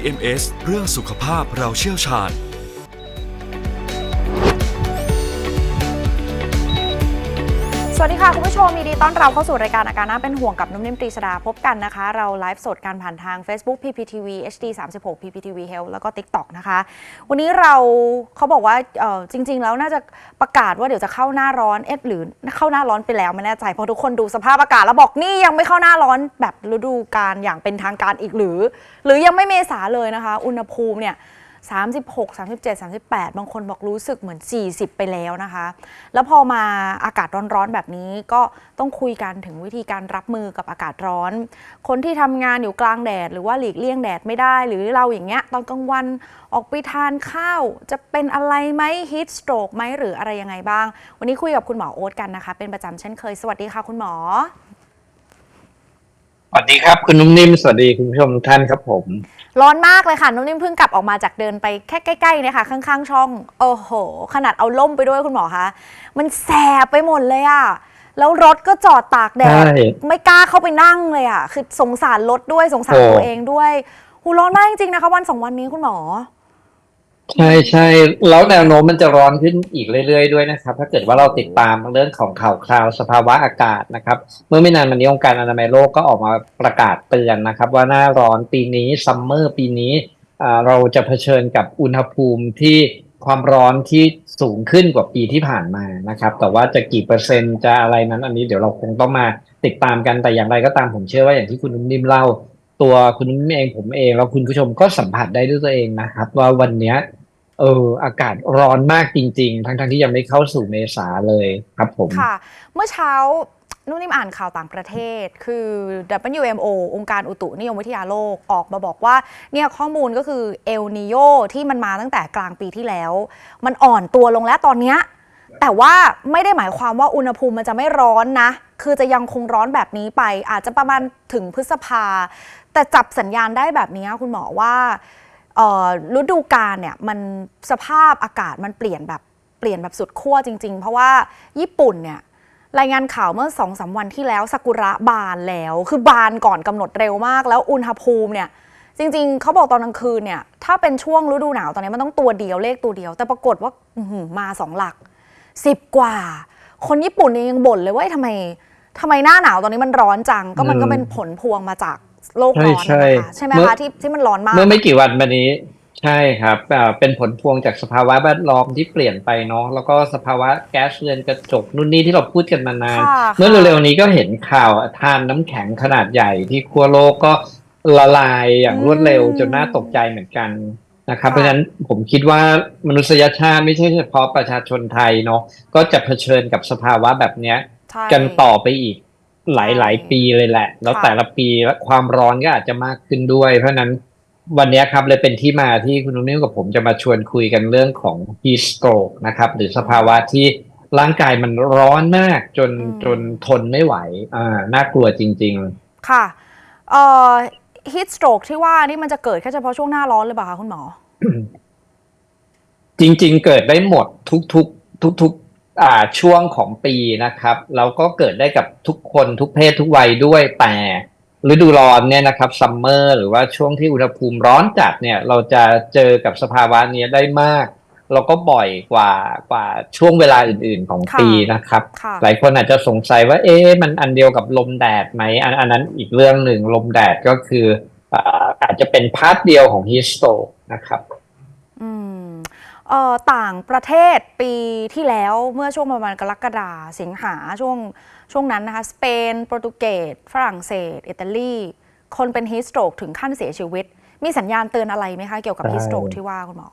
EMS เรื่องสุขภาพเราเชี่ยวชาญ สวัสดีค่ะคุณผู้ชมยินดีต้อนรับเข้าสู่รายการอาการน่าเป็นห่วงกับนุ่มนิ่มตรีสดาพบกันนะคะ เราไลฟ์สดกันผ่านทาง Facebook PPTV HD 36 PPTV Health แล้วก็ TikTok นะคะ วันนี้เราเขาบอกว่าเออจริง ๆ แล้วน่าจะประกาศว่าเดี๋ยวจะเข้าหน้าร้อนเอ๊ะหรือเข้าหน้าร้อนไปแล้วไม่แน่ใจเพราะทุกคนดูสภาพอากาศแล้วบอกนี่ยังไม่เข้าหน้าร้อนแบบฤดูกาลอย่างเป็นทางการอีกหรือ หรือยังไม่เมษาเลยนะคะ อุณหภูมิเนี่ย 36 37 38 บางคนบอกรู้สึกเหมือน 40 ไปแล้วนะคะ แล้วพอมาอากาศร้อนๆแบบนี้ก็ต้องคุยกันถึงวิธีการรับมือกับอากาศร้อน คนที่ทำงานอยู่กลางแดด หรือว่าหลีกเลี่ยงแดดไม่ได้ หรือเราอย่างเงี้ยตอนกลางวันออกไปทานข้าว จะเป็นอะไรไหมฮิตสโตรกไหมหรืออะไรยังไงบ้าง วันนี้คุยกับคุณหมอโอ๊ตกันนะคะ เป็นประจำเช่นเคยสวัสดีค่ะคุณหมอ สวัสดีครับคุณนุ่มนิ่มสวัสดีคุณผู้ชมทุกท่านครับผม ร้อนมากเลยค่ะนุ่มนิ่มเพิ่งกลับออกมาจากเดินไปแค่ใกล้ๆเนี่ยค่ะข้างๆช่อง โอ้โห ขนาดเอาล่มไปด้วยคุณหมอคะมันแสบไปหมดเลยอะแล้วรถก็จอดตากแดดใช่ ไม่กล้าเข้าไปนั่งเลยอะคือสงสารรถด้วยสงสารโอ้ตัวเองด้วยหูร้อนมากจริงๆนะคะ วันสองวันนี้คุณหมอ ใช่ใช่แล้วแนวโน้มมันจะร้อนขึ้นอีกเรื่อยๆด้วยนะครับ ถ้าเกิดว่าเราติดตามเรื่องของข่าวคราวสภาวะอากาศนะครับ เมื่อไม่นานมานี้องค์การอนามัยโลกก็ออกมาประกาศเตือนนะครับ ว่าหน้าร้อนปีนี้ซัมเมอร์ปีนี้เราจะเผชิญกับอุณหภูมิที่ความร้อนที่สูงขึ้นกว่าปีที่ผ่านมานะครับ แต่ว่าจะกี่เปอร์เซ็นต์จะอะไรนั้นอันนี้เดี๋ยวเราคงต้องมาติดตามกันแต่อย่างไรก็ตามผมเชื่อว่าอย่างที่คุณนุ่มนิ่มเล่า ตัวคุณนุ่มนิ่มเองผมเองแล้วคุณผู้ชมก็สัมผัสได้ด้วยตัวเองนะครับ ว่าวันนี้ เอออากาศร้อนมากจริง ๆ ทั้งๆที่ยังไม่เข้าสู่เมษาเลยครับผม ค่ะ เมื่อเช้านุ่นนิ่มอ่านข่าวต่างประเทศ คือ WMO องค์การอุตุนิยมวิทยาโลกออกมาบอกว่าเนี่ยข้อมูลก็คือเอลนิโยที่มันมาตั้งแต่กลางปีที่แล้ว มันอ่อนตัวลงแล้วตอนเนี้ยแต่ว่าไม่ได้หมายความว่าอุณหภูมิมันจะไม่ร้อนนะ คือจะยังคงร้อนแบบนี้ไป อาจจะประมาณถึงพฤษภา แต่จับสัญญาณได้แบบนี้คุณหมอว่า ฤดูกาลเนี่ยมันสภาพอากาศมันเปลี่ยนแบบเปลี่ยนแบบสุดขั้วจริง ๆ เพราะว่าญี่ปุ่นเนี่ยรายงานข่าวเมื่อสองสาวันที่แล้วซากุระบานแล้ว คือบานก่อนกำหนดเร็วมาก แล้วอุณหภูมิเนี่ยจริง ๆ เขาบอกตอนกลางคืนเนี่ยถ้าเป็นช่วงฤดูหนาวตอนนี้มันต้องตัวเดียวเลขตัวเดียว แต่ปรากฏว่ามาสองหลักสิบกว่า คนญี่ปุ่นเองยังบ่นเลยว่าทำไมทำไมหน้าหนาวตอนนี้มันร้อนจัง ก็มันก็เป็นผลพวงมาจาก โลกร้อนใช่นะคะใช่ใช่ไหมเมื่อคะที่ที่มันร้อนมาก เมื่อไม่กี่วันมานี้ใช่ครับอ่าเป็นผลพวงจากสภาวะแวดล้อมที่เปลี่ยนไปเนาะแล้วก็สภาวะแก๊สเรือนกระจกนู่นนี่ที่เราพูดกันมานานค่ะเมื่อค่ะเร็วๆนี้ก็เห็นข่าวทานน้ำแข็งขนาดใหญ่ที่ขั้วโลกก็ละลายอย่างรวดเร็วจนน่าตกใจเหมือนกันนะครับเพราะฉะนั้นผมคิดว่ามนุษยชาติไม่ใช่เฉพาะประชาชนไทยเนาะก็จะเผชิญกับสภาวะแบบเนี้ยใช่กันต่อไปอีก หลายหลายๆปีเลยแหละ แล้วค่ะแต่ละปีความร้อนก็อาจจะมากขึ้นด้วย เพราะฉะนั้นวันนี้ครับเลยเป็นที่มาที่คุณนุ่มนิ่มกับผมจะมาชวนคุยกันเรื่องของ heat stroke นะครับ หรือสภาวะที่ร่างกายมันร้อนมากจนจนทนไม่ไหวอ่าน่ากลัวจริงค่ะเอ่อ heat stroke ที่ว่านี่มันจะเกิดแค่เฉพาะช่วงหน้าร้อนหรือเปล่าคะคุณหมอๆจริง ๆ เกิดได้หมดทุกๆทุกๆอ่า ช่วงของปีนะครับแล้วก็เกิดได้กับทุกคนทุกเพศทุกวัยด้วยแต่ฤดูร้อนเนี่ยนะครับซัมเมอร์หรือว่าช่วงที่อุณหภูมิร้อนจัดเนี่ย เราจะเจอกับสภาวะเนี้ยได้มากแล้วก็บ่อยกว่ากว่าช่วงเวลาอื่น ๆ ของค่ะปีนะครับค่ะหลายคนอาจจะสงสัยว่า เอ๊ะมันอันเดียวกับลมแดดไหมอันอันนั้นอีกเรื่องหนึ่งลมแดดก็คืออ่าอาจจะเป็นพาร์ทเดียวของฮิสโตนะครับอืมเอ่อ ต่างประเทศปีที่แล้วเมื่อช่วงประมาณกรกฎาสิงหาช่วงช่วงนั้นนะคะสเปนโปรตุเกสฝรั่งเศส อิตาลีคนเป็นฮีสโตรกถึงขั้นเสียชีวิต มีสัญญาณเตือนอะไรไหมคะ เกี่ยวกับใช่ฮีสโตรกที่ว่าคุณหมอ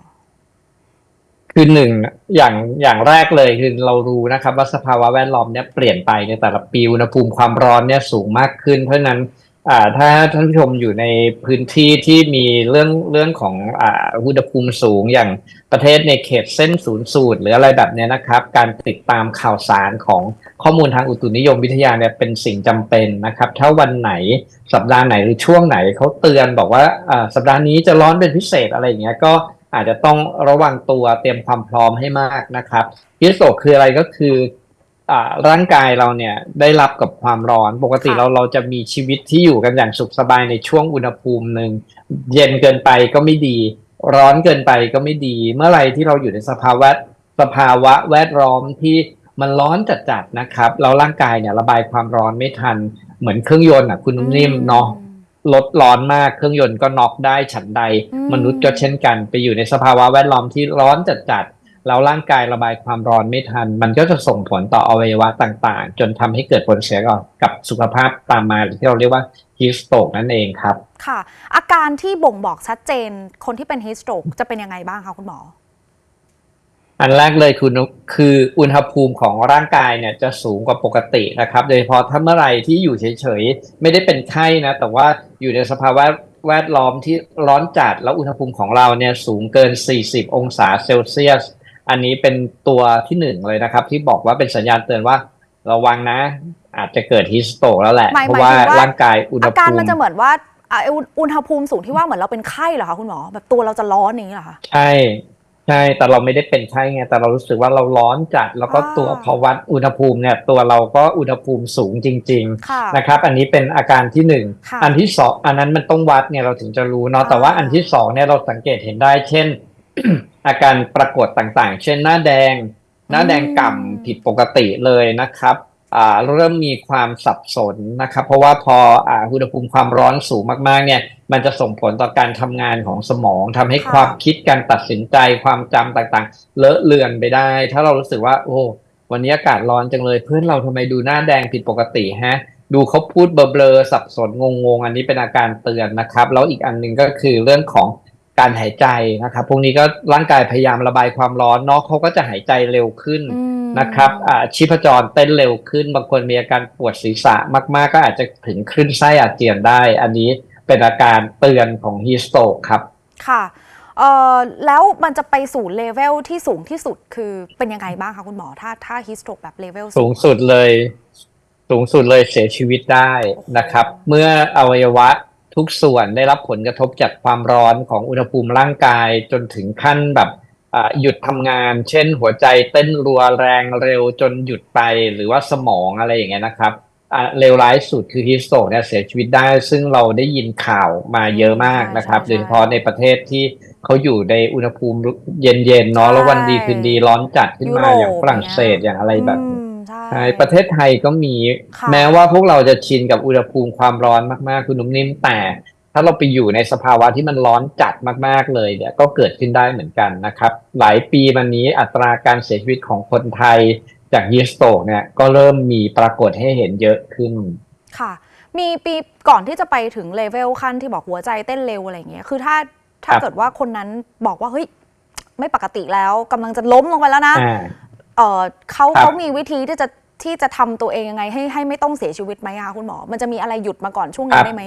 คือหนึ่งอย่างอย่างแรกเลยคือเรารู้นะครับ ว่าสภาวะแวดล้อมเนี่ยเปลี่ยนไปในแต่ละปีอุณหภูมิความร้อนเนี่ยสูงมากขึ้น เพราะฉะนั้น อ่าถ้าท่านผู้ชมอยู่ในพื้นที่ที่มีเรื่องเรื่องของอ่าอุณหภูมิสูงอย่างประเทศในเขตเส้นศูนย์สูตรหรืออะไรแบบเนี้ยนะครับ การติดตามข่าวสารของข้อมูลทางอุตุนิยมวิทยาเนี่ยเป็นสิ่งจำเป็นนะครับ ถ้าวันไหนสัปดาห์ไหนหรือช่วงไหนเขาเตือนบอกว่าอ่าสัปดาห์นี้จะร้อนเป็นพิเศษอะไรอย่างเงี้ยก็อาจจะต้องระวังตัวเตรียมความพร้อมให้มากนะครับฮิโตรกคืออะไรก็คือ ร่างกายเราเนี่ยได้รับกับความร้อนปกติค่ะเราเราจะมีชีวิตที่อยู่กันอย่างสุขสบายในช่วงอุณหภูมิหนึ่งเย็นเกินไปก็ไม่ดี ร้อนเกินไปก็ไม่ดี เมื่อไหรที่เราอยู่ในสภาวะสภาวะแวดล้อมที่มันร้อนจัดๆนะครับแล้วร่างกายเนี่ยระบายความร้อนไม่ทัน เหมือนเครื่องยนต์อะคุณนุ่มนิ่มเนาะรถร้อนมากเครื่องยนต์ก็น็อกได้ฉันใดอืมมนุษย์ก็เช่นกัน ไปอยู่ในสภาวะแวดล้อมที่ร้อนจัดๆ แล้วร่างกายระบายความร้อนไม่ทัน มันก็จะส่งผลต่ออวัยวะต่างๆ จนทำให้เกิดผลเสียกับสุขภาพตามมาหรือที่เราเรียกว่าฮีสโตกนั่นเองครับ ค่ะ อาการที่บ่งบอกชัดเจนคนที่เป็นฮิสโตรกจะเป็นยังไงบ้างคะคุณหมอ อันแรกเลยคือคืออุณหภูมิของร่างกายเนี่ยจะสูงกว่าปกตินะครับ โดยเฉพาะถ้าเมื่อไหร่ที่อยู่เฉยๆ ไม่ได้เป็นไข้นะ แต่ว่าอยู่ในสภาวะแวดล้อมที่ร้อนจัดแล้วอุณหภูมิของเราเนี่ยสูงเกิน 40 องศาเซลเซียส อันนี้เป็นตัวที่หนึ่งเลยนะครับ ที่บอกว่าเป็นสัญญาณเตือนว่าระวังนะ อาจจะเกิดฮิสโตกแล้วแหละหมายเพราะว่าหมายถึงว่าร่างกายอุณหอาภูการมิมันจะเหมือนว่าอ่าอุณอุณหภูมิสูงที่ว่าเหมือนเราเป็นไข้เหรอคะคุณหมอแบบตัวเราจะร้อนอย่างนี้เหรอคะใช่ใช่แต่เราไม่ได้เป็นไข้ไงแต่เรารู้สึกว่าเราร้อนจัด แล้วก็อ่าตัวพอวัดอุณหภูมิเนี่ยตัวเราก็อุณหภูมิสูงจริงค่ะๆนะครับ อันนี้เป็นอาการที่หนึ่งค่ะอันที่สองอันนั้นมันต้องวัดเนี่ยเราถึงจะรู้เนาะแต่ว่าอ่าอันที่สองเนี่ยเราสังเกตเห็นได้ เช่น อาการปรากฏต่างๆ เช่นหน้าแดง หน้าแดงก่ำผิดปกติเลยนะครับอ่าเริ่มมีความสับสนนะครับ เพราะว่าพออ่าอุณหภูมิความร้อนสูงมากๆ เนี่ย มันจะส่งผลต่อการทำงานของสมองทำให้ค่ะความคิดการตัดสินใจความจำต่างๆ เลอะเลือนไปได้ ถ้าเรารู้สึกว่า โอ้ วันนี้อากาศร้อนจังเลย เพื่อนเราทำไมดูหน้าแดงผิดปกติฮะ ดูเขาพูดเบลอๆสับสนงงๆ อันนี้เป็นอาการเตือนนะครับ แล้วอีกอันหนึ่งก็คือเรื่องของ การหายใจนะครับ พวกนี้ก็ร่างกายพยายามระบายความร้อนเนาะเขาก็จะหายใจเร็วขึ้นอืมนะครับอ่าชีพจรเต้นเร็วขึ้น บางคนมีอาการปวดศีรษะมาก ๆ ก็อาจจะถึงคลื่นไส้อาเจียนได้ อันนี้เป็นอาการเตือนของฮีสโตกครับ ค่ะเอ่อแล้วมันจะไปสู่เลเวลที่สูงที่สุดคือเป็นยังไงบ้างคะคุณหมอ ถ้าถ้าฮิสโตรกแบบเลเวลสูงสุดเลย สูงสุดเลยเสียชีวิตได้นะครับ เมื่ออวัยวะ ทุกส่วนได้รับผลกระทบจากความร้อนของอุณหภูมิร่างกายจนถึงขั้นแบบอ่าหยุดทำงาน เช่น หัวใจเต้นรัวแรงเร็วจนหยุดไปหรือว่าสมองอะไรอย่างเงี้ยนะครับอ่าเลวร้ายสุดคือฮิสโตกเนี่ยเสียชีวิตได้ ซึ่งเราได้ยินข่าวมาเยอะมากนะครับโดยเฉพาะในประเทศที่เขาอยู่ในอุณหภูมิเย็นๆเนาะแล้ววันดีคืนดีร้อนจัดขึ้นมาอย่างฝรั่งเศสอย่างอะไรแบบนี้อืม ใช่ ใช่ประเทศไทยก็มี ค่ะ แม้ว่าพวกเราจะชินกับอุณหภูมิความร้อนมากๆ คุณนุ่มนิ่มแต่ ถ้าเราไปอยู่ในสภาวะที่มันร้อนจัดมากๆเลยเนี่ยก็เกิดขึ้นได้เหมือนกันนะครับ หลายปีมานี้อัตราการเสียชีวิตของคนไทยจากยีสโตกเนี่ยก็เริ่มมีปรากฏให้เห็นเยอะขึ้น ค่ะ มีปีก่อนที่จะไปถึงเลเวลขั้นที่บอกหัวใจเต้นเร็วอะไรอย่างเงี้ย คือถ้าถ้าครับ เกิดว่าคนนั้นบอกว่าเฮ้ยไม่ปกติแล้วกำลังจะล้มลงไปแล้วนะ อ่า เออเขาครับ เขามีวิธีที่จะที่จะทำตัวเองยังไง ให้ให้ไม่ต้องเสียชีวิตไหมคะคุณหมอ มันจะมีอะไรหยุดมาก่อนช่วงนั้นได้ไหม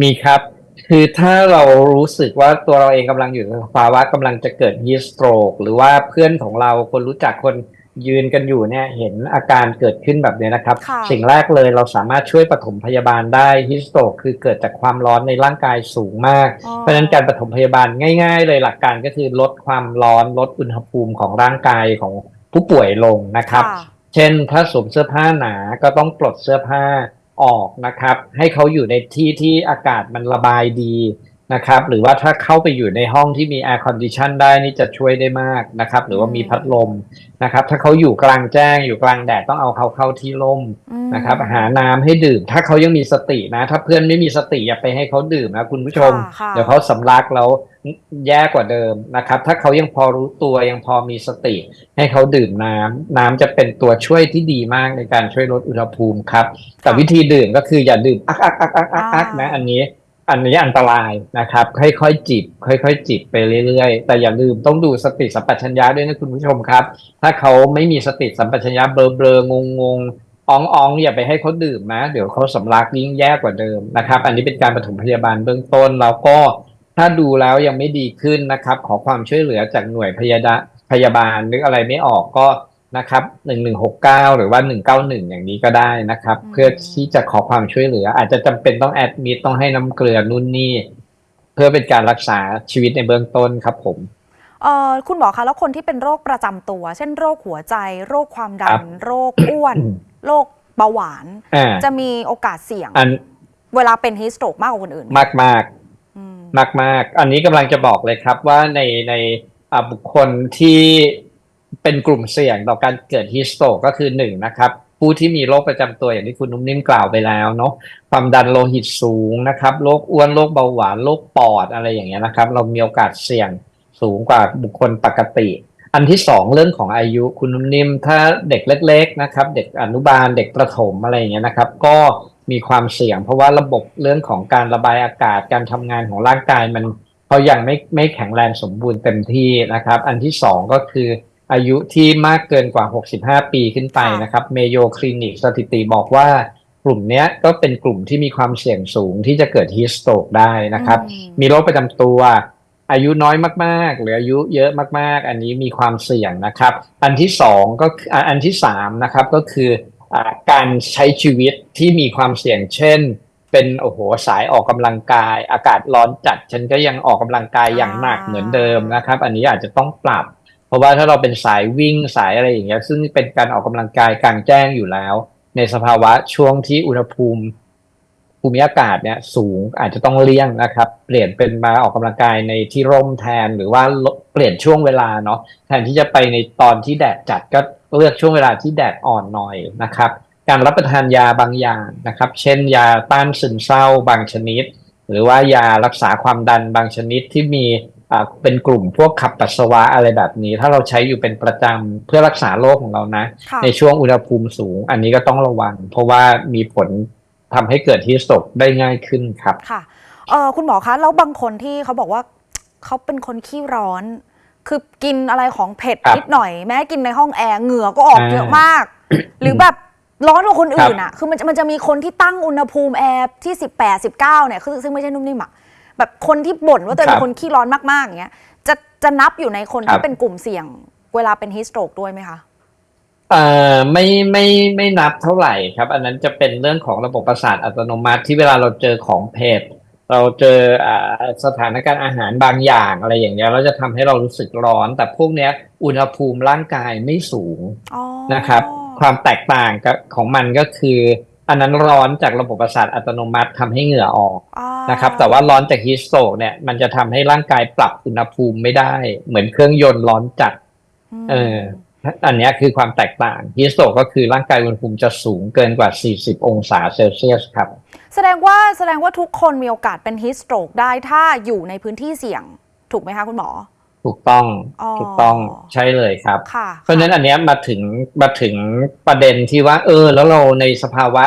มีครับ คือถ้าเรารู้สึกว่าตัวเราเองกำลังอยู่ในภาวะกำลังจะเกิดฮีสโตรกหรือว่าเพื่อนของเราคนรู้จักคน ยืนกันอยู่เนี่ยเห็นอาการเกิดขึ้นแบบนี้นะครับค่ะสิ่งแรกเลยเราสามารถช่วยปฐมพยาบาลได้ฮีสโตรกคือเกิดจากความร้อนในร่างกายสูงมากอ๋อเพราะฉะนั้นการปฐมพยาบาลง่าย ๆ เลยหลักการก็คือลดความร้อนลดอุณหภูมิของร่างกายของผู้ป่วยลงนะครับค่ะเช่นถ้าสวมเสื้อผ้าหนาก็ต้องปลดเสื้อผ้าออกนะครับ ให้เขาอยู่ในที่ที่อากาศมันระบายดี นะครับ หรือว่าถ้าเข้าไปอยู่ในห้องที่มีแอร์คอนดิชันได้นี่จะช่วยได้มากนะครับ หรือว่ามีพัดลมนะครับ ถ้าเขาอยู่กลางแจ้งอยู่กลางแดดต้องเอาเขาเข้าที่ร่มอืมนะครับ หาน้ำให้ดื่ม ถ้าเขายังมีสตินะ ถ้าเพื่อนไม่มีสติอย่าไปให้เขาดื่มนะคุณผู้ชมค่ะค่ะเดี๋ยวเขาสำลักแล้วแย่กว่าเดิมนะครับ ถ้าเขายังพอรู้ตัวยังพอมีสติ ให้เขาดื่มน้ำน้ำจะเป็นตัวช่วยที่ดีมากในการช่วยลดอุณหภูมิครับ แต่วิธีดื่มก็คืออย่าดื่มอักอักอักอักอักอักนะ อันนี้ อันนี้อันตรายนะครับ ค่อยๆจิบ ค่อยๆจิบไปเรื่อยๆ แต่อย่าลืมต้องดูสติสัมปชัญญะด้วยนะคุณผู้ชมครับ ถ้าเขาไม่มีสติสัมปชัญญะเบลอเบลงงงๆอ่องอองอย่าไปให้เขาดื่มนะ เดี๋ยวเขาสำลักยิ่งแย่กว่าเดิมนะครับ อันนี้เป็นการปฐมพยาบาลเบื้องต้นแล้วก็ถ้าดูแล้วยังไม่ดีขึ้นนะครับ ขอความช่วยเหลือจากหน่วยพยาพยาบาลนึกอะไรไม่ออกก็ นะครับหนึ่งหนึ่งหกเก้าหรือว่าหนึ่งเก้าหนึ่งอย่างนี้ก็ได้นะครับอืมเพื่อที่จะขอความช่วยเหลือ อาจจะจำเป็นต้องแอดมิดต้องให้น้ำเกลือนู่นนี่เพื่อเป็นการรักษาชีวิตในเบื้องต้นครับผมเอ่อคุณหมอคะแล้วคนที่เป็นโรคประจำตัว เช่นโรคหัวใจ โรคความดัครันบโรคอ้วน โรคเบาหวานอ่าจะมีโอกาสเสี่ยงอันเวลาเป็นฮิสโตรกมากกว่าคนอื่นไหมากมากอืมมากมากๆอันนี้กำลังจะบอกเลยครับว่าในในอ่าบุคคลที่ เป็นกลุ่มเสี่ยงต่อการเกิดฮิสโตก็คือหนึ่งนะครับ ผู้ที่มีโรคประจำตัวอย่างที่คุณนุ่มนิ่มกล่าวไปแล้วเนาะความดันโลหิตสูงนะครับโรคอ้วนโรคเบาหวานโรคปอดอะไรอย่างเงี้ยนะครับ เรามีโอกาสเสี่ยงสูงกว่าบุคคลปกติ อันที่สองเรื่องของอายุคุณนุ่มนิ่มถ้าเด็กเล็ก ๆนะครับ เด็กอนุบาลเด็กประถมอะไรอย่างเงี้ยนะครับ ก็มีความเสี่ยง เพราะว่าระบบเรื่องของการระบายอากาศการทำงานของร่างกายมันเขายังไม่ไม่แข็งแรงสมบูรณ์เต็มที่นะครับ อันที่สองก็คือ อายุที่มากเกินกว่า 65 ปีขึ้นไปนะครับเมโยคลินิกสถิติบอกว่ากลุ่มเนี้ยก็เป็นกลุ่มที่มีความเสี่ยงสูงที่จะเกิดฮิสโตรกได้นะครับอืมมีโรคประจำตัว อายุน้อยมากๆ หรืออายุเยอะมากๆ อันนี้มีความเสี่ยงนะครับ อันที่สองก็คืออ่าอันที่สามนะครับก็คืออ่าการใช้ชีวิตที่มีความเสี่ยงเช่น เป็นโอ้โหสายออกกำลังกาย อากาศร้อนจัดฉันก็ยังออกกำลังกายอย่างหนักเหมือนเดิมนะครับ อันนี้อาจจะต้องปรับ เพราะว่าถ้าเราเป็นสายวิ่งสายอะไรอย่างเงี้ยซึ่งเป็นการออกกำลังกายกลางแจ้งอยู่แล้ว ในสภาวะช่วงที่อุณหภูมิภูมิอากาศเนี่ยสูงอาจจะต้องเลี่ยงนะครับ เปลี่ยนเป็นมาออกกำลังกายในที่ร่มแทนหรือว่าเปลี่ยนช่วงเวลาเนาะแทนที่จะไปในตอนที่แดดจัดก็เลือกช่วงเวลาที่แดดอ่อนหน่อยนะครับ การรับประทานยาบางอย่างนะครับ เช่น ยาต้านซึมเศร้าบางชนิด หรือว่ายารักษาความดันบางชนิดที่มี เป็นกลุ่มพวกขับปัสสาวะอะไรแบบนี้ ถ้าเราใช้อยู่เป็นประจำเพื่อรักษาโรคของเรานะค่ะในช่วงอุณหภูมิสูง อันนี้ก็ต้องระวัง เพราะว่ามีผลทำให้เกิดฮิสโตรกได้ง่ายขึ้นครับค่ะเออคุณหมอคะแล้วบางคนที่เขาบอกว่าเขาเป็นคนขี้ร้อน คือกินอะไรของเผ็ดครับนิดหน่อย แม้กินในห้องแอร์เหงื่อก็ออกอ่าเยอะมาก หรือแบบร้อนกว่าคนอื่นอะ คือมันจะมันจะมีคนที่ตั้งอุณหภูมิแอร์ที่ 18 19เนี่ยคือซึ่งไม่ใช่นุ่มนิ่มอะ แบบคนที่บ่นว่าตัวเองครัเป็บนคนขี้ร้อนมากๆอย่างเงี้ยจะจะนับอยู่ในคนครัที่บเป็นกลุ่มเสี่ยง เวลาเป็นฮิสโตรกด้วยไหมคะเอ่อไม่ไม่ไม่นับเท่าไหร่ครับ อันนั้นจะเป็นเรื่องของระบบประสาทอัตโนมัติที่เวลาเราเจอของเผ็ดเราเจออ่าสถานการณ์อาหารบางอย่างอะไรอย่างเงี้ยเราจะทำให้เรารู้สึกร้อน แต่พวกเนี้ยอุณหภูมิร่างกายไม่สูงอ๋อนะครับ ความแตกต่างกับของมันก็คือ อันนั้นร้อนจากระบบประสาทอัตโนมัติทำให้เหงื่อออกอ๋อนะครับ แต่ว่าร้อนจากฮิสโตรกเนี่ยมันจะทำให้ร่างกายปรับอุณหภูมิไม่ได้ เหมือนเครื่องยนต์ร้อนจัดมเอออันเนี้ยคือความแตกต่างฮิสโตรกก็คือร่างกายอุณหภูมิจะสูงเกินกว่า 40 องศาเซลเซียสครับ แสดงว่าแสดงว่าทุกคนมีโอกาสเป็นฮิสโตรกได้ถ้าอยู่ในพื้นที่เสี่ยง ถูกไหมคะคุณหมอ ถูกต้องอ๋อถูกต้องใช่เลยครับค่ะเพราะฉะนั้นอันเนี้ยมาถึงมาถึงประเด็นที่ว่า เออ แล้วเราในสภาวะ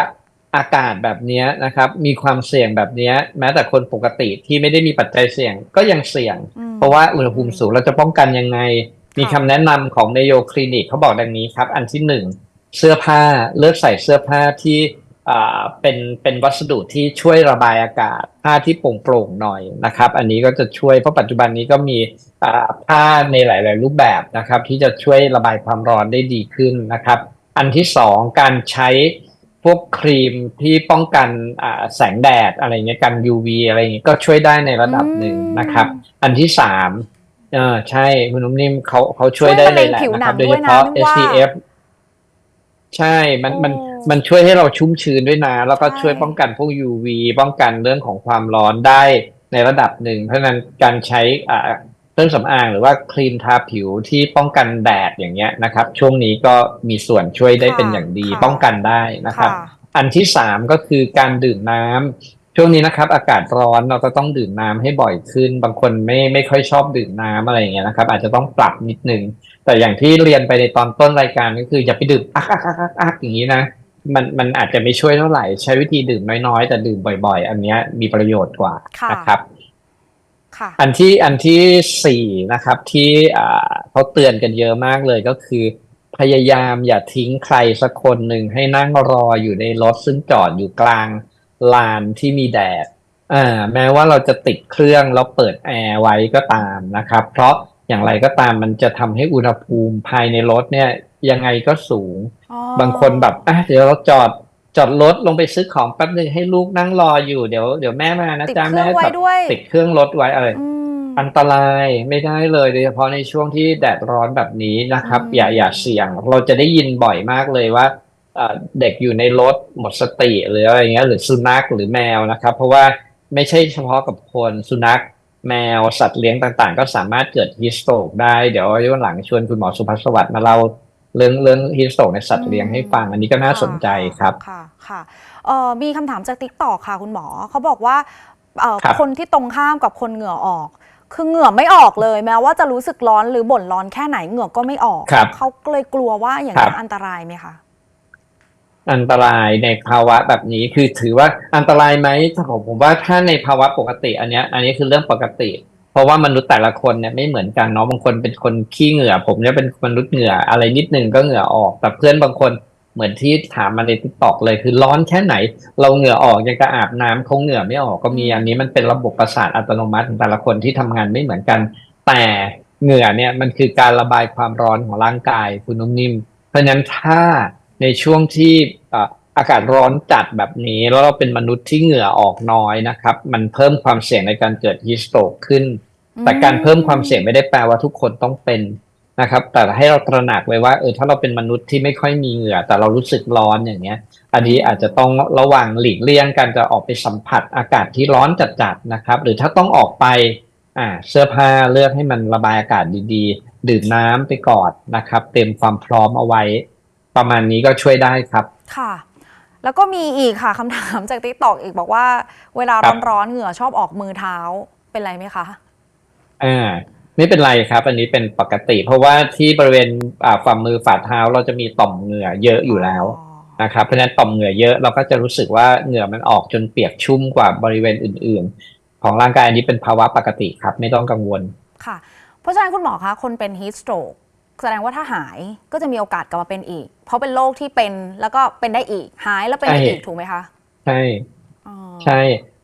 อากาศแบบเนี้ยนะครับ มีความเสี่ยงแบบเนี้ยแม้แต่คนปกติที่ไม่ได้มีปัจจัยเสี่ยงก็ยังเสี่ยงอืมเพราะว่าอุณหภูมิสูงเราจะป้องกันยังไง มีค่ะคำแนะนำของเมโยคลินิกเขาบอกดังนี้ครับ อันที่หนึ่งเสื้อผ้าเลือกใส่เสื้อผ้าที่อ่า เป็นเป็นวัสดุที่ช่วยระบายอากาศผ้าที่โปร่งๆหน่อยนะครับ อันนี้ก็จะช่วยเพราะปัจจุบันนี้ก็มีอ่าผ้าในหลาย ๆ รูปแบบนะครับ ที่จะช่วยระบายความร้อนได้ดีขึ้นนะครับ อันที่สองการใช้พวกครีมที่ป้องกันอ่าแสงแดดอะไรเงี้ยกัน UV อะไรเงี้ยก็ช่วยได้ในระดับหนึ่งนะครับ อันที่สามเออใช่คุณนุ่มนิ่มเขาเขาช่วยได้เลยแหละช่วยมะเร็งผิวหนันะครับงโดยเฉพาะด้วยนะ SPF ใช่ มัน มันโอ้มันช่วยให้เราชุ่มชื้นด้วยนะ แล้วก็ใช่ ช่วยป้องกันพวก UV ป้องกันเรื่องของความร้อนได้ในระดับหนึ่ง เพราะฉะนั้นการใช้อ่าเครื่องสำอางหรือว่าครีมทาผิวที่ป้องกันแดดอย่างเงี้ยนะครับ ช่วงนี้ก็มีส่วนช่วยได้เป็นอย่างดีป้องกันได้นะครับค่ะอันที่สามก็คือการดื่มน้ำ ช่วงนี้นะครับ อากาศร้อนเราก็ต้องดื่มน้ำให้บ่อยขึ้น บางคนไม่ไม่ค่อยชอบดื่มน้ำอะไรอย่างเงี้ยนะครับ อาจจะต้องปรับนิดนึง แต่อย่างที่เรียนไปในตอนต้นรายการก็คืออย่าไปดื่มอักอักอักอักอักอย่างนี้นะมันมันอาจจะไม่ช่วยเท่าไหร่ ใช้วิธีดื่มน้อยๆ แต่ดื่มบ่อย ๆ อันเนี้ยมีประโยชน์กว่าค่ะนะครับค่ะอันที่อันที่สี่นะครับที่อ่าเขาเตือนกันเยอะมากเลยก็คือ พยายามอย่าทิ้งใครสักคนหนึ่งให้นั่งรออยู่ในรถซึ่งจอดอยู่กลาง ลานที่มีแดดอ่าแม้ว่าเราจะติดเครื่องแล้วเปิดแอร์ไว้ก็ตามนะครับ เพราะอย่างไรก็ตามมันจะทำให้อุณหภูมิภายในรถเนี่ยยังไงก็สูงอ๋อบางคนแบบอะเดี๋ยวเราจอดจอดรถลงไปซื้อของแป๊บนึงให้ลูกนั่งรออยู่เดี๋ยวเดี๋ยวแม่มานะติดจ๊ะเครื่แม่องไว้แบบด้วยติดเครื่องรถไว้อะไรอืมอันตรายไม่ได้เลยโดยเฉพาะในช่วงที่แดดร้อนแบบนี้นะครับอืมอย่าอย่าเสี่ยง เราจะได้ยินบ่อยมากเลยว่า เอ่อเด็กอยู่ในรถหมดสติหรืออะไรเงี้ยหรือสุนัขหรือแมวนะครับ เพราะว่าไม่ใช่เฉพาะกับคนสุนัขแมวสัตว์เลี้ยงต่างๆ ก็สามารถเกิดฮิสโตกได้เดี๋ยววันหลังชวนคุณหมอสุภัสสวัสดิ์มาเล่าเรื่องเรื่องฮิสโตกในสัตว์เลี้ยงให้ฟัง อันนี้ก็น่าสนใจครับค่ะค่ะเอ่อมีคำถามจากติ๊กตอกค่ะคุณหมอเขาบอกว่าเอ่อครับคนที่ตรงข้ามกับคนเหงื่อออก คือเหงื่อไม่ออกเลย แม้ว่าจะรู้สึกร้อนหรือบ่นร้อนแค่ไหนเหงื่อก็ไม่ออกครับเขาเลยกลัวว่าอย่างครันี้บนอันตรายไหมคะ อันตรายในภาวะแบบนี้คือถือว่าอันตรายไหมถ้าผมผมว่าถ้าในภาวะปกติ อันเนี้ยอันนี้คือเรื่องปกติ เพราะว่ามนุษย์แต่ละคนเนี่ยไม่เหมือนกันเนาะบางคนเป็นคนขี้เหงื่อ ผมเนี่ยเป็นมนุษย์เหงื่ออะไรนิดนึงก็เหงื่อออก แต่เพื่อนบางคนเหมือนที่ถามมาในทิกตอกเลยคือร้อนแค่ไหน เราเหงื่อออกยังกระอาบน้ำเขาเหงื่อไม่ออกก็มีอันนี้มันเป็นระบบประสาทอัตโนมัติของแต่ละคนที่ทำงานไม่เหมือนกัน แต่เหงื่อเนี่ยมันคือการระบายความร้อนของร่างกายคุณนุ่มนิ่ม เพราะฉะนั้นถ้า ในช่วงที่อากาศร้อนจัดแบบนี้ แล้วเราเป็นมนุษย์ที่เหงื่อออกน้อยนะครับ มันเพิ่มความเสี่ยงในการเกิดฮิสโตกขึ้น แต่การเพิ่มความเสี่ยงไม่ได้แปลว่าทุกคนต้องเป็นนะครับ แต่ให้เราตระหนักไว้ว่าเออถ้าเราเป็นมนุษย์ที่ไม่ค่อยมีเหงื่อ แต่เรารู้สึกร้อนอย่างเงี้ย อันนี้อาจจะต้องระวังหลีกเลี่ยงการจะออกไปสัมผัสอากาศที่ร้อนจัดๆนะครับ หรือถ้าต้องออกไปอ่าเสื้อผ้าเลือกให้มันระบายอากาศดีๆ ดื่มน้ำไปก่อนนะครับ เตรียมความพร้อมเอาไว้ ประมาณนี้ก็ช่วยได้ครับ ค่ะ แล้วก็มีอีกค่ะคำถามจากติ๊กตอกอีกบอกว่า เวลาครับ ร้อนๆเหงื่อชอบออกมือเท้าเป็นไรไหมคะ อ่าไม่เป็นไรครับ อันนี้เป็นปกติ เพราะว่าที่บริเวณอ่าฝ่ามือฝ่าเท้าเราจะมีต่อมเหงื่อเยอะอยู่แล้วนะครับเพราะฉะนั้นต่อมเหงื่อเยอะเราก็จะรู้สึกว่าเหงื่อมันออกจนเปียกชุ่มกว่าบริเวณอื่น ๆ ของร่างกายอันนี้เป็นภาวะปกติครับ ไม่ต้องกังวล ค่ะ เพราะฉะนั้นคุณหมอคะ คนเป็น heat stroke แสดงว่าถ้าหายก็จะมีโอกาสกลับมาเป็นอีก เพราะเป็นโรคที่เป็นแล้วก็เป็นได้อีก หายแล้วเป็นได้ใช่อีกถูกไหมคะใช่อ๋อใช่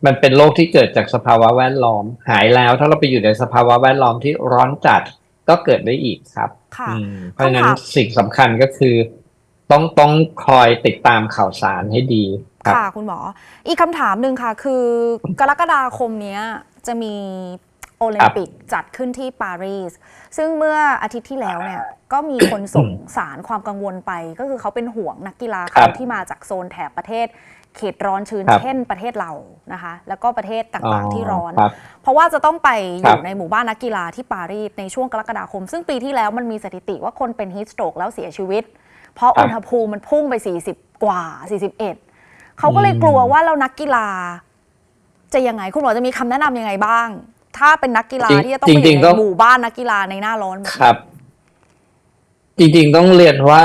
มันเป็นโรคที่เกิดจากสภาวะแวดล้อม หายแล้วถ้าเราไปอยู่ในสภาวะแวดล้อมที่ร้อนจัดก็เกิดได้อีกครับค่ะอืมเพราะฉะนั้นคำถามสิ่งสำคัญก็คือ ต้องต้องคอยติดตามข่าวสารให้ดีครับค่ะคุณหมอ อีกคำถามหนึ่งค่ะ คือกรกฎาคมเนี้ยจะมี โอลิมปิกจัดขึ้นที่ปารีส ซึ่งเมื่ออาทิตย์ที่แล้วเนี่ยก็มีคนส่งสารความกังวลไปก็คือเขาเป็นห่วงนักกีฬาครัเขาบที่มาจากโซนแถบประเทศเขตร้อนชื้นครับเช่นประเทศเรานะคะ แล้วก็ประเทศต่างๆที่ร้อนครับเพราะว่าจะต้องไปอครัยู่บในหมู่บ้านนักกีฬาที่ปารีสในช่วงกรกฎาคม ซึ่งปีที่แล้วมันมีสถิติว่าคนเป็นฮีสโตรกแล้วเสียชีวิต เพราะครับอุณหภูมิมันพุ่งไป 40 กว่า 41 เขาก็เลยกลัวว่าเรานักกีฬาจะยังไงคุณหมอจะมีคำแนะนำยังไงบ้าง ถ้าเป็นนักกีฬาจริงที่จะต้องไปอจริงยู่ๆต้ในอง หมู่บ้านนักกีฬาในหน้าร้อนแบบครับ จริงๆต้องเรียนว่า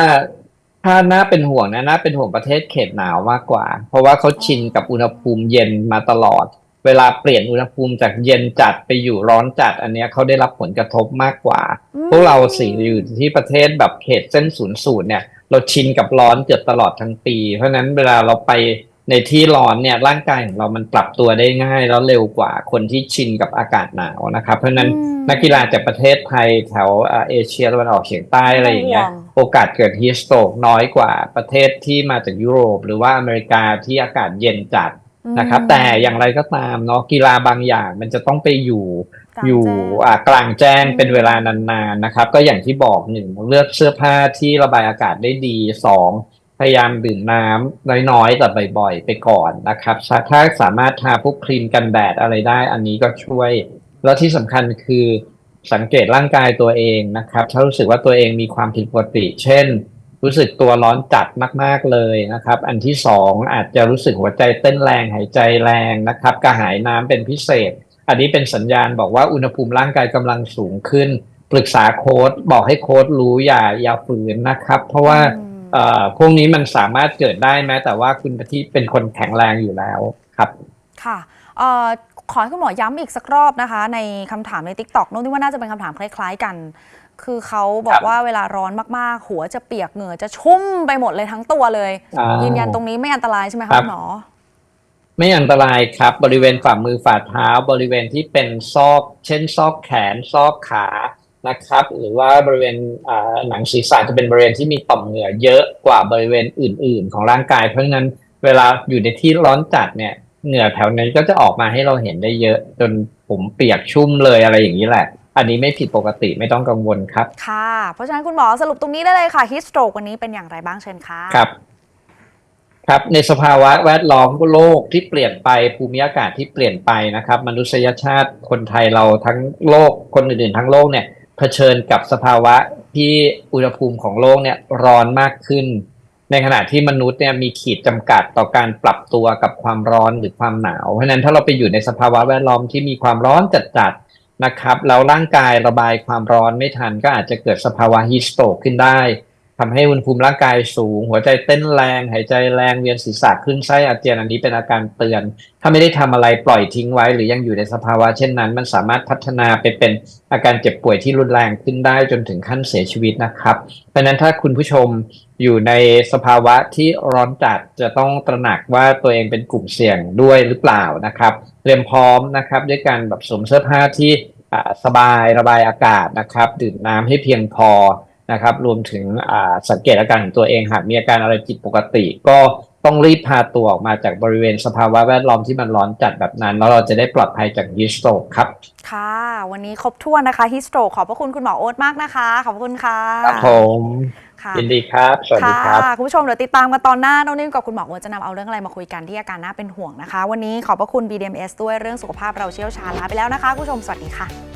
ถ้าน่าเป็นห่วงนะน่าเป็นห่วงประเทศเขตหนาวมากกว่า เพราะว่าเขาชินกับอุณหภูมิเย็นมาตลอด เวลาเปลี่ยนอุณหภูมิจากเย็นจัดไปอยู่ร้อนจัด อันเนี้ยเขาได้รับผลกระทบมากกว่าพวกเราสิอยู่ที่ประเทศแบบเขตเส้นศูนย์สูตรเนี่ย เราชินกับร้อนเกือบตลอดทั้งปี เพราะฉะนั้นเวลาเราไป ในที่ร้อนเนี่ยร่างกายของเรามันปรับตัวได้ง่าย แล้วเร็วกว่าคนที่ชินกับอากาศหนาวนะครับ เพราะฉะนั้นอืมนักกีฬาจากประเทศไทยแถวเอ่อเอเชียตะวันออกเฉียงใต้อะไรอย่างเงี้ยห่วงโอกาสเกิดฮีสโตกน้อยกว่าประเทศที่มาจากยุโรป หรือว่าอเมริกาที่อากาศเย็นจัดนะครับ แต่อย่างไรก็ตามเนาะกีฬาบางอย่างมันจะต้องไปอยู่กลางอยู่แจ้งอ่ากลางแจ้งอืมเป็นเวลานานๆนะครับ ก็อย่างที่บอกหนึ่งเลือกเสื้อผ้าที่ระบายอากาศได้ดีสอง พยายามดื่มน้ำน้อยๆแต่บ่อยๆ ไปก่อนนะครับ ถ้าสามารถทาพวกครีมกันแดดอะไรได้ อันนี้ก็ช่วย แล้วที่สำคัญคือสังเกตร่างกายตัวเองนะครับ ถ้ารู้สึกว่าตัวเองมีความผิดปกติ เช่น รู้สึกตัวร้อนจัดมากๆเลยนะครับ อันที่สองอาจจะรู้สึกหัวใจเต้นแรงหายใจแรงนะครับ กระหายน้ำเป็นพิเศษ อันนี้เป็นสัญญาณบอกว่าอุณหภูมิร่างกายกำลังสูงขึ้น ปรึกษาโค้ดบอกให้โค้ดรู้อย่าอย่าฝืนนะครับ เพราะว่า พวกนี้มันสามารถเกิดได้แม้แต่ว่าคุณที่เป็นคนแข็งแรงอยู่แล้วครับ ค่ะเอ่อขอให้คุณหมอย้ำอีกสักรอบนะคะ ในคำถามใน t ิ k t o k นู่นที่ว่าน่าจะเป็นคำถามคล้าย ๆ กัน คือเขาบอครักบว่าเวลาร้อนมากๆ หัวจะเปียกเหงื่อจะชุ่มไปหมดเลยทั้งตัวเลยอ่ายืนยันตรงนี้ไม่อันตรายใช่ไหมคคะรับคุณหมอไม่อันตรายครับ บริเวณฝ่ามือฝ่าเท้า บริเวณที่เป็นซอก เช่นซอกแขน ซอกขา นะครับ หรือว่าบริเวณอ่าหนังศีรษะจะเป็นบริเวณที่มีต่อมเหงื่อเยอะกว่าบริเวณอื่น ๆ ของร่างกาย เพราะฉะนั้นเวลาอยู่ในที่ร้อนจัดเนี่ยเหงื่อแถวนั้นก็จะออกมาให้เราเห็นได้เยอะ จนผมเปียกชุ่มเลยอะไรอย่างนี้แหละ อันนี้ไม่ผิดปกติไม่ต้องกังวลครับ ค่ะ เพราะฉะนั้นคุณหมอสรุปตรงนี้ได้เลยค่ะฮิสโตรกวันนี้เป็นอย่างไรบ้างเชิญค่ะครับครับในสภาวะแวดล้อมโลกที่เปลี่ยนไปภูมิอากาศที่เปลี่ยนไปนะครับ มนุษยชาติคนไทยเราทั้งโลกคนอื่นๆทั้งโลกเนี่ย เผชิญกับสภาวะที่อุณหภูมิของโลกเนี่ยร้อนมากขึ้น ในขณะที่มนุษย์เนี่ยมีขีดจำกัดต่อการปรับตัวกับความร้อนหรือความหนาว เพราะฉะนั้นถ้าเราไปอยู่ในสภาวะแวดล้อมที่มีความร้อนจัดๆนะครับแล้วร่างกายระบายความร้อนไม่ทันก็อาจจะเกิดสภาวะฮีสโตกขึ้นได้ ทำให้อุณหภูมิร่างกายสูง หัวใจเต้นแรง หายใจแรงเวียนศีรษะขึ้นไส้อาเจียนอันนี้เป็นอาการเตือน ถ้าไม่ได้ทำอะไรปล่อยทิ้งไว้ หรือยังอยู่ในสภาวะเช่นนั้น มันสามารถพัฒนาไปเป็นอาการเจ็บป่วยที่รุนแรงขึ้นได้จนถึงขั้นเสียชีวิตนะครับเพราะนั้นถ้าคุณผู้ชมอยู่ในสภาวะที่ร้อนจัดจะต้องตระหนักว่าตัวเองเป็นกลุ่มเสี่ยงด้วยหรือเปล่านะครับ เตรียมพร้อมนะครับ ด้วยการแบบสวมเสื้อผ้าที่สบายระบายอากาศนะครับ ดื่มน้ำให้เพียงพอ นะครับ รวมถึงอ่าสังเกตอาการของตัวเองหากมีอาการอะไรผิดปกติ ก็ต้องรีบพาตัวออกมาจากบริเวณสภาวะแวดล้อมที่มันร้อนจัดแบบนั้น แล้วเราจะได้ปลอดภัยจากยีสโตกครับ ค่ะ วันนี้ครบถ้วนนะคะฮิสโตรขอบพระคุณคุณหมอโอ๊ตมากนะคะ ขอบพระคุณค่ะครับผมค่ะยินดีครับ สวัสดีครับค่ะคุณผู้ชมเดี๋ยวติดตามกันตอนหน้าน้องนิ่มกับคุณหมอโอ๊ตจะนำเอาเรื่องอะไรมาคุยกันที่อาการน่าเป็นห่วงนะคะ วันนี้ขอบพระคุณ BDMS ด้วยเรื่องสุขภาพเราเชี่ยวชาญลาไปแล้วนะคะคุณผู้ชมสวัสดีค่ะ